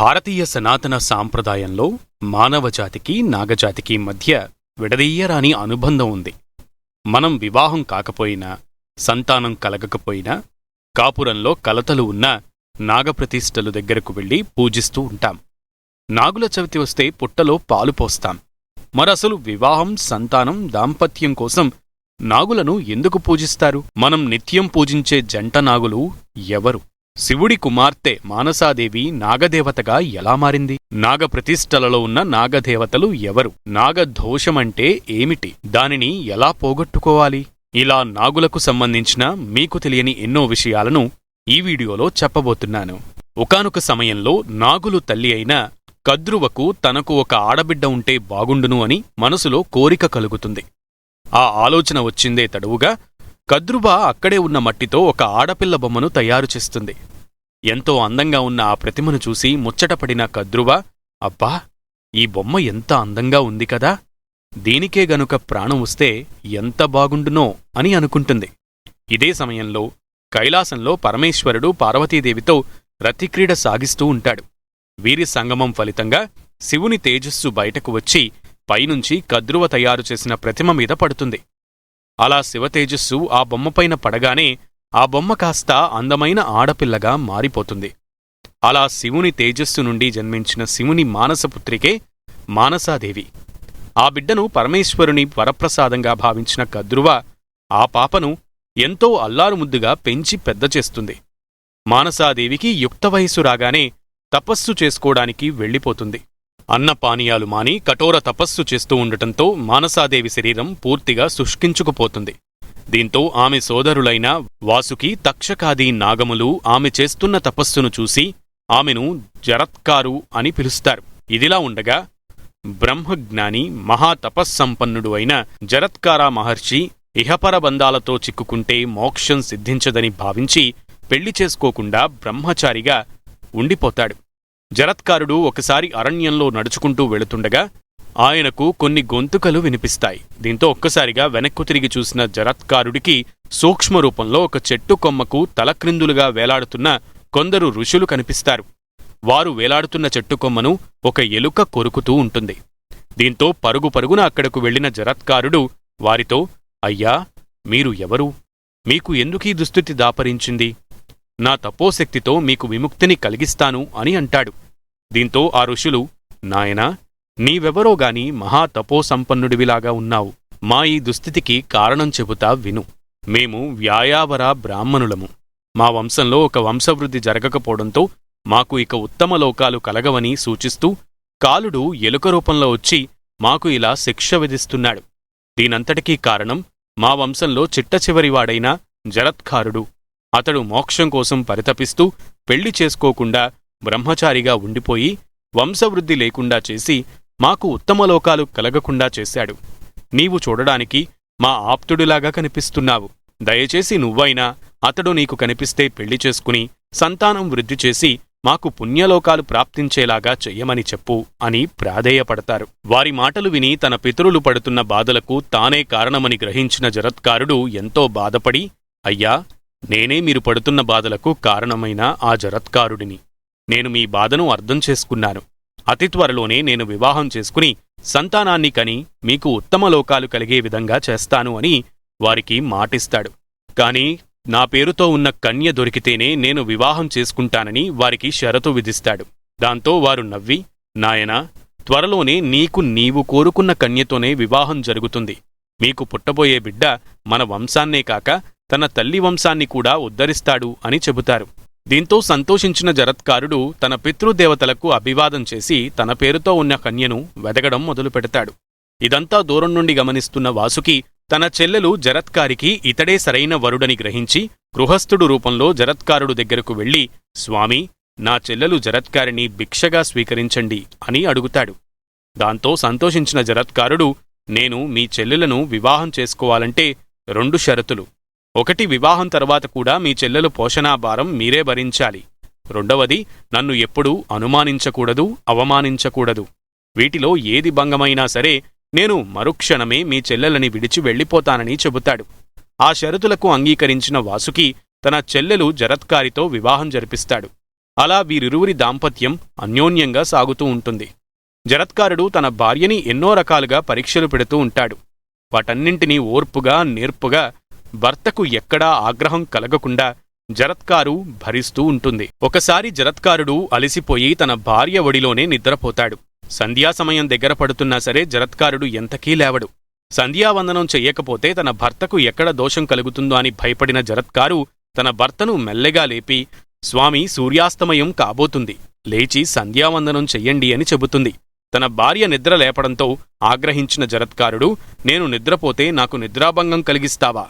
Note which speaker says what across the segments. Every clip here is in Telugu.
Speaker 1: భారతీయ సనాతన సాంప్రదాయంలో మానవజాతికి నాగజాతికి మధ్య విడదీయరాని అనుబంధం ఉంది. మనం వివాహం కాకపోయినా సంతానం కలగకపోయినా కాపురంలో కలతలు ఉన్న నాగప్రతిష్ఠలు దగ్గరకు వెళ్ళి పూజిస్తూ ఉంటాం. నాగుల చవితి వస్తే పుట్టలో పాలు పోస్తాం. మరసలు వివాహం సంతానం దాంపత్యం కోసం నాగులను ఎందుకు పూజిస్తారు? మనం నిత్యం పూజించే జంట నాగులు ఎవరు? శివుడి కుమార్తె మానసాదేవి నాగదేవతగా ఎలా మారింది? నాగప్రతిష్టలలో ఉన్న నాగదేవతలు ఎవరు? నాగదోషమంటే ఏమిటి? దానిని ఎలా పోగొట్టుకోవాలి? ఇలా నాగులకు సంబంధించిన మీకు తెలియని ఎన్నో విషయాలను ఈ వీడియోలో చెప్పబోతున్నాను. ఒకనొక సమయంలో నాగులు తల్లి అయిన కద్రువకు తనకు ఒక ఆడబిడ్డ ఉంటే బాగుండును అని మనసులో కోరిక కలుగుతుంది. ఆ ఆలోచన వచ్చిందే తడువుగా కద్రువ అక్కడే ఉన్న మట్టితో ఒక ఆడపిల్ల బొమ్మను తయారు చేస్తుంది. ఎంతో అందంగా ఉన్న ఆ ప్రతిమను చూసి ముచ్చటపడిన కద్రువ అబ్బా ఈ బొమ్మ ఎంత అందంగా ఉంది కదా! దీనికే గనుక ప్రాణం వస్తే ఎంత బాగుండునో అని అనుకుంటుంది. ఇదే సమయంలో కైలాసంలో పరమేశ్వరుడు పార్వతీదేవితో రతిక్రీడ సాగిస్తూ ఉంటాడు. వీరి సంగమం ఫలితంగా శివుని తేజస్సు బయటకు వచ్చి పైనుంచి కద్రువ తయారు చేసిన ప్రతిమ మీద పడుతుంది. అలా శివతేజస్సు ఆ బొమ్మపైన పడగానే ఆ బొమ్మ కాస్త అందమైన ఆడపిల్లగా మారిపోతుంది. అలా శివుని తేజస్సు నుండి జన్మించిన శివుని మానసపుత్రికే మానసాదేవి. ఆ బిడ్డను పరమేశ్వరుని వరప్రసాదంగా భావించిన కద్రువ ఆ పాపను ఎంతో అల్లారుముద్దుగా పెంచి పెద్ద చేస్తుంది. మానసాదేవికి యుక్త వయసు రాగానే తపస్సు చేసుకోవడానికి వెళ్ళిపోతుంది. అన్న పానీయాలు మాని కఠోర తపస్సు చేస్తూ ఉండటంతో మానసాదేవి శరీరం పూర్తిగా శుష్కించుకుపోతుంది. దీంతో ఆమె సోదరులైన వాసుకి తక్షకాది నాగములు ఆమె చేస్తున్న తపస్సును చూసి ఆమెను జరత్కారు అని పిలుస్తారు. ఇదిలా ఉండగా బ్రహ్మజ్ఞాని మహాతపస్సంపన్నుడు అయిన జరత్కార మహర్షి ఇహపర బంధాలతో చిక్కుకుంటే మోక్షం సిద్ధించదని భావించి పెళ్ళి చేసుకోకుండా బ్రహ్మచారిగా ఉండిపోతాడు. జరత్కారుడు ఒకసారి అరణ్యంలో నడుచుకుంటూ వెళుతుండగా ఆయనకు కొన్ని గొంతుకలు వినిపిస్తాయి. దీంతో ఒక్కసారిగా వెనక్కు తిరిగి చూసిన జరత్కారుడికి సూక్ష్మ రూపంలో ఒక చెట్టు కొమ్మకు తలక్రిందులుగా వేలాడుతున్న కొందరు ఋషులు కనిపిస్తారు. వారు వేలాడుతున్న చెట్టు కొమ్మను ఒక ఎలుక కొరుకుతూ ఉంటుంది. దీంతో పరుగు పరుగున అక్కడకు వెళ్ళిన జరత్కారుడు వారితో అయ్యా మీరు ఎవరు? మీకు ఎందుకీ దుస్థితి దాపరించింది? నా తపోశక్తితో మీకు విముక్తిని కలిగిస్తాను అని అంటాడు. దీంతో ఆ ఋషులు నాయనా నీవెవరో నీవెవరోగాని మహాతపోసంపన్నుడివిలాగా ఉన్నావు. మా ఈ దుస్థితికి కారణం చెబుతా విను. మేము వ్యాయావర బ్రాహ్మణులము. మా వంశంలో ఒక వంశవృద్ధి జరగకపోవడంతో మాకు ఇక ఉత్తమ లోకాలు కలగవని సూచిస్తూ కాలుడు ఎలుక రూపంలో వచ్చి మాకు ఇలా శిక్ష విధిస్తున్నాడు. దీనంతటికీ కారణం మా వంశంలో చిట్టచివరివాడైన జరత్కారుడు అతడు మోక్షం కోసం పరితపిస్తూ పెళ్ళి చేసుకోకుండా బ్రహ్మచారిగా ఉండిపోయి వంశవృద్ధి లేకుండా చేసి మాకు ఉత్తమ లోకాలు కలగకుండా చేశాడు. నీవు చూడడానికి మా ఆప్తుడిలాగా కనిపిస్తున్నావు. దయచేసి నువ్వైనా అతడు నీకు కనిపిస్తే పెళ్ళి చేసుకుని సంతానం వృద్ధి చేసి మాకు పుణ్యలోకాలు ప్రాప్తించేలాగా చెయ్యమని చెప్పు అని ప్రాధేయపడతారు. వారి మాటలు విని తన పితరులు పడుతున్న బాధలకు తానే కారణమని గ్రహించిన జరత్కారుడు ఎంతో బాధపడి అయ్యా నేనే మీరు పడుతున్న బాధలకు కారణమైన ఆ జరత్కారుడిని. నేను మీ బాధను అర్థం చేసుకున్నాను. అతి త్వరలోనే నేను వివాహం చేసుకుని సంతానాన్ని కని మీకు ఉత్తమ లోకాలు కలిగే విధంగా చేస్తాను అని వారికి మాటిస్తాడు. కాని నా పేరుతో ఉన్న కన్య దొరికితేనే నేను వివాహం చేసుకుంటానని వారికి షరతు విధిస్తాడు. దాంతో వారు నవ్వి నాయనా త్వరలోనే నీకు నీవు కోరుకున్న కన్యతోనే వివాహం జరుగుతుంది. మీకు పుట్టబోయే బిడ్డ మన వంశాన్నే కాక తన తల్లి వంశాన్ని కూడా ఉద్ధరిస్తాడు అని చెబుతారు. దీంతో సంతోషించిన జరత్కారుడు తన పితృదేవతలకు అభివాదం చేసి తన పేరుతో ఉన్న కన్యను వెదగడం మొదలుపెడతాడు. ఇదంతా దూరం నుండి గమనిస్తున్న వాసుకి తన చెల్లెలు జరత్కారికి ఇతడే సరైన వరుడని గ్రహించి గృహస్థుడు రూపంలో జరత్కారుడు దగ్గరకు వెళ్ళి స్వామి నా చెల్లెలు జరత్కారిని భిక్షగా స్వీకరించండి అని అడుగుతాడు. దాంతో సంతోషించిన జరత్కారుడు నేను మీ చెల్లెలను వివాహం చేసుకోవాలంటే రెండు షరతులు. ఒకటి వివాహం తర్వాత కూడా మీ చెల్లెలు పోషణాభారం మీరే భరించాలి. రెండవది నన్ను ఎప్పుడూ అనుమానించకూడదు అవమానించకూడదు. వీటిలో ఏది భంగమైనా సరే నేను మరుక్షణమే మీ చెల్లెలని విడిచి వెళ్ళిపోతానని చెబుతాడు. ఆ షరతులకు అంగీకరించిన వాసుకి తన చెల్లెలు జరత్కారితో వివాహం జరిపిస్తాడు. అలా వీరిరువురి దాంపత్యం అన్యోన్యంగా సాగుతూ ఉంటుంది. జరత్కారుడు తన భార్యని ఎన్నో రకాలుగా పరీక్షలు పెడుతూ ఉంటాడు. వాటన్నింటినీ ఓర్పుగా నేర్పుగా భర్తకు ఎక్కడా ఆగ్రహం కలగకుండా జరత్కారు భరిస్తూ ఉంటుంది. ఒకసారి జరత్కారుడు అలసిపోయి తన భార్య ఒడిలోనే నిద్రపోతాడు. సంధ్యా సమయం దగ్గర పడుతున్నా సరే జరత్కారుడు ఎంతకీ లేవడు. సంధ్యావందనం చెయ్యకపోతే తన భర్తకు ఎక్కడ దోషం కలుగుతుందో అని భయపడిన జరత్కారు తన భర్తను మెల్లగా లేపి స్వామి సూర్యాస్తమయం కాబోతుంది. లేచి సంధ్యావందనం చెయ్యండి అని చెబుతుంది. తన భార్య నిద్ర లేపడంతో ఆగ్రహించిన జరత్కారుడు నేను నిద్రపోతే నాకు నిద్రాభంగం కలిగిస్తావా?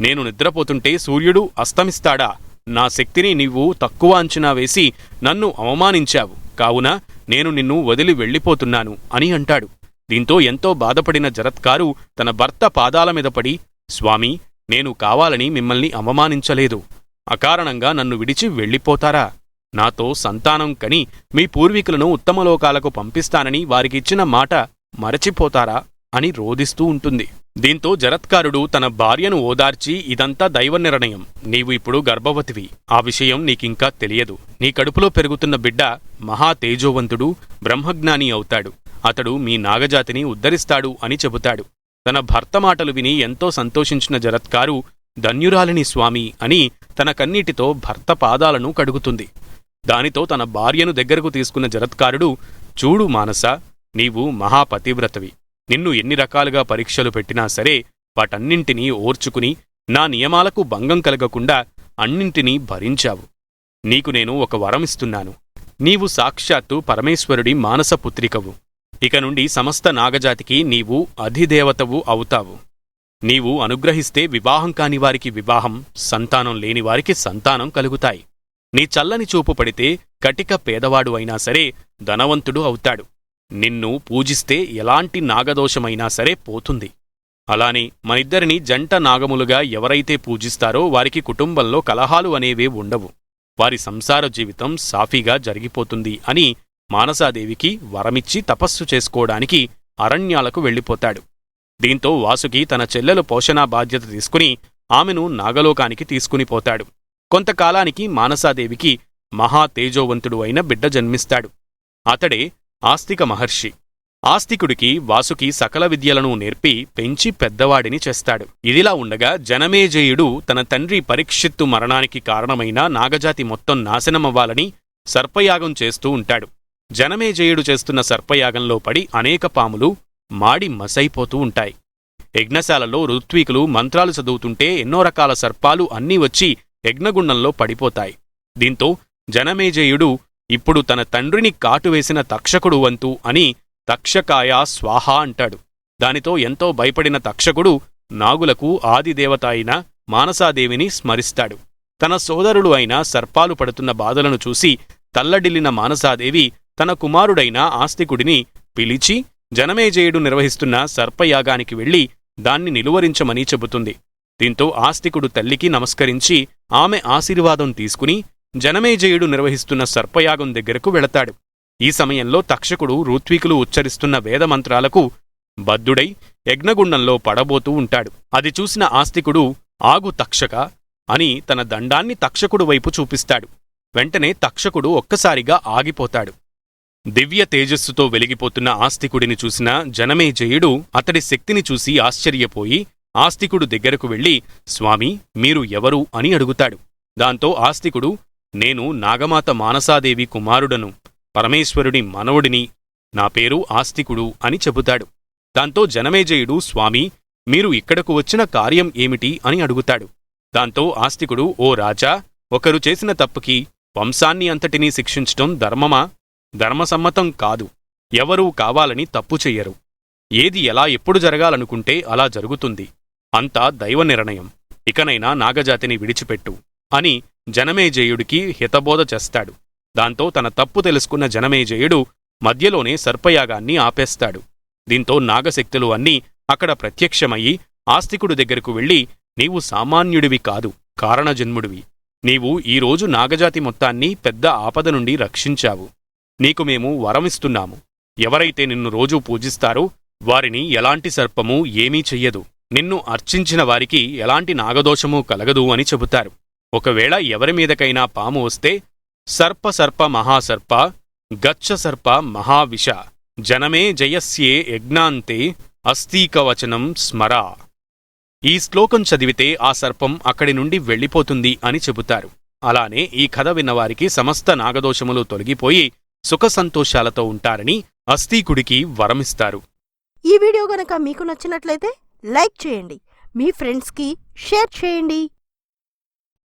Speaker 1: నేను నిద్రపోతుంటే సూర్యుడు అస్తమిస్తాడా? నా శక్తిని నీవు తక్కువ అంచనా వేసి నన్ను అవమానించావు. కావున నేను నిన్ను వదిలి వెళ్ళిపోతున్నాను అని అంటాడు. దీంతో ఎంతో బాధపడిన జరత్కారు తన భర్త పాదాల మీద పడి స్వామి నేను కావాలని మిమ్మల్ని అవమానించలేదు. అకారణంగా నన్ను విడిచి వెళ్ళిపోతారా? నాతో సంతానం కని మీ పూర్వీకులను ఉత్తమలోకాలకు పంపిస్తానని వారికిచ్చిన మాట మరచిపోతారా? అని రోదిస్తూ ఉంటుంది. దీంతో జరత్కారుడు తన భార్యను ఓదార్చి ఇదంతా దైవ నిర్ణయం. నీవు ఇప్పుడు గర్భవతివి. ఆ విషయం నీకింకా తెలియదు. నీ కడుపులో పెరుగుతున్న బిడ్డ మహా తేజోవంతుడు బ్రహ్మజ్ఞాని అవుతాడు. అతడు మీ నాగజాతిని ఉద్ధరిస్తాడు అని చెబుతాడు. తన భర్త మాటలు విని ఎంతో సంతోషించిన జరత్కారు ధన్యురాలిని స్వామి అని తన కన్నీటితో భర్త పాదాలను కడుగుతుంది. దానితో తన భార్యను దగ్గరకు తీసుకున్న జరత్కారుడు చూడు మానస నీవు మహాపతివ్రతవి. నిన్ను ఎన్ని రకాలుగా పరీక్షలు పెట్టినా సరే వాటన్నింటినీ ఓర్చుకుని నా నియమాలకు భంగం కలగకుండా అన్నింటినీ భరించావు. నీకు నేను ఒక వరమిస్తున్నాను నీవు సాక్షాత్తు పరమేశ్వరుడి మానసపుత్రికవు ఇక నుండి సమస్త నాగజాతికి నీవు అధిదేవతవు అవుతావు. నీవు అనుగ్రహిస్తే వివాహం కాని వారికి వివాహం సంతానం లేని వారికి సంతానం కలుగుతాయి. నీ చల్లని చూపు పడితే కటిక పేదవాడు అయినా సరే ధనవంతుడు అవుతాడు. నిన్ను పూజిస్తే ఎలాంటి నాగదోషమైనా సరే పోతుంది. అలానే మనిద్దరిని జంట నాగములుగా ఎవరైతే పూజిస్తారో వారికి కుటుంబంలో కలహాలు అనేవే ఉండవు. వారి సంసార జీవితం సాఫీగా జరిగిపోతుంది అని మానసాదేవికి వరమిచ్చి తపస్సు చేసుకోవడానికి అరణ్యాలకు వెళ్ళిపోతాడు. దీంతో వాసుకి తన చెల్లెలు పోషణా బాధ్యత తీసుకుని ఆమెను నాగలోకానికి తీసుకుని పోతాడు. కొంతకాలానికి మానసాదేవికి మహా తేజోవంతుడు అయిన బిడ్డ జన్మిస్తాడు. అతడే ఆస్తిక మహర్షి. ఆస్తికుడికి వాసుకి సకల విద్యలను నేర్పి పెంచి పెద్దవాడిని చేస్తాడు. ఇదిలా ఉండగా జనమేజయుడు తన తండ్రి పరీక్షిత్తు మరణానికి కారణమైన నాగజాతి మొత్తం నాశనమవ్వాలని సర్పయాగం చేస్తూ ఉంటాడు. జనమేజయుడు చేస్తున్న సర్పయాగంలో పడి అనేక పాములు మాడి మసైపోతూ ఉంటాయి. యజ్ఞశాలలో ఋత్వీకులు మంత్రాలు చదువుతుంటే ఎన్నో రకాల సర్పాలు అన్నీ వచ్చి యజ్ఞగుండంలో పడిపోతాయి. దీంతో జనమేజయుడు ఇప్పుడు తన తండ్రిని కాటువేసిన తక్షకుడు వంతు అని తక్షకాయ స్వాహ అంటాడు. దానితో ఎంతో భయపడిన తక్షకుడు నాగులకు ఆదిదేవత అయిన మానసాదేవిని స్మరిస్తాడు. తన సోదరుడు అయిన సర్పాలు పడుతున్న బాధలను చూసి తల్లడిల్లిన మానసాదేవి తన కుమారుడైన ఆస్తికుడిని పిలిచి జనమేజయుడు నిర్వహిస్తున్న సర్పయాగానికి వెళ్ళి దాన్ని నిలువరించమని చెబుతుంది. దీంతో ఆస్తికుడు తల్లికి నమస్కరించి ఆమె ఆశీర్వాదం తీసుకుని జనమేజయుడు నిర్వహిస్తున్న సర్పయాగం దగ్గరకు వెళతాడు. ఈ సమయంలో తక్షకుడు ఋత్వికులు ఉచ్చరిస్తున్న వేదమంత్రాలకు బద్ధుడై యజ్ఞగుండంలో పడబోతూ ఉంటాడు. అది చూసిన ఆస్తికుడు ఆగు తక్షక అని తన దండాన్ని తక్షకుడు వైపు చూపిస్తాడు. వెంటనే తక్షకుడు ఒక్కసారిగా ఆగిపోతాడు. దివ్య తేజస్సుతో వెలిగిపోతున్న ఆస్తికుడిని చూసిన జనమేజయుడు అతడి శక్తిని చూసి ఆశ్చర్యపోయి ఆస్తికుడు దగ్గరకు వెళ్ళి స్వామి మీరు ఎవరు అని అడుగుతాడు. దాంతో ఆస్తికుడు నేను నాగమాత మానసాదేవి కుమారుడను పరమేశ్వరుడి మనవుడిని నా పేరు ఆస్తికుడు అని చెబుతాడు. దాంతో జనమేజయుడు స్వామి మీరు ఇక్కడకు వచ్చిన కార్యం ఏమిటి? అని అడుగుతాడు. దాంతో ఆస్తికుడు ఓ రాజా ఒకరు చేసిన తప్పుకి వంశాన్ని అంతటినీ శిక్షించటం ధర్మమా? ధర్మసమ్మతం కాదు. ఎవరూ కావాలని తప్పు చెయ్యరు. ఏది ఎలా ఎప్పుడు జరగాలనుకుంటే అలా జరుగుతుంది. అంతా దైవ నిర్ణయం. ఇకనైనా నాగజాతిని విడిచిపెట్టు అని జనమేజయుడికి హితబోధ చేస్తాడు. దాంతో తన తప్పు తెలుసుకున్న జనమేజయుడు మధ్యలోనే సర్పయాగాన్ని ఆపేస్తాడు. దీంతో నాగశక్తులు అన్నీ అక్కడ ప్రత్యక్షమయ్యి ఆస్తికుడు దగ్గరకు వెళ్ళి నీవు సామాన్యుడివి కాదు కారణజన్ముడివి. నీవు ఈరోజు నాగజాతి మొత్తాన్ని పెద్ద ఆపద నుండి రక్షించావు. నీకు మేము వరమిస్తున్నాము. ఎవరైతే నిన్ను రోజూ పూజిస్తారో వారిని ఎలాంటి సర్పము ఏమీ చెయ్యదు. నిన్ను అర్చించిన వారికి ఎలాంటి నాగదోషమూ కలగదు అని చెబుతారు. ఒకవేళ ఎవరి మీదకైనా పాము వస్తే సర్ప సర్ప మహాసర్ప గచ్చ సర్ప మహావిష జనమే జయస్యే యజ్ఞాంతే అస్థీకవచనం స్మరా. ఈ శ్లోకం చదివితే ఆ సర్పం అక్కడి నుండి వెళ్ళిపోతుంది అని చెబుతారు. అలానే ఈ కథ విన్నవారికి సమస్త నాగదోషములు తొలగిపోయి సుఖ సంతోషాలతో ఉంటారని అస్థీకుడికి వరమిస్తారు.
Speaker 2: ఈ వీడియో గనక మీకు నచ్చినట్లయితే లైక్ చేయండి. మీ ఫ్రెండ్స్కి షేర్ చేయండి.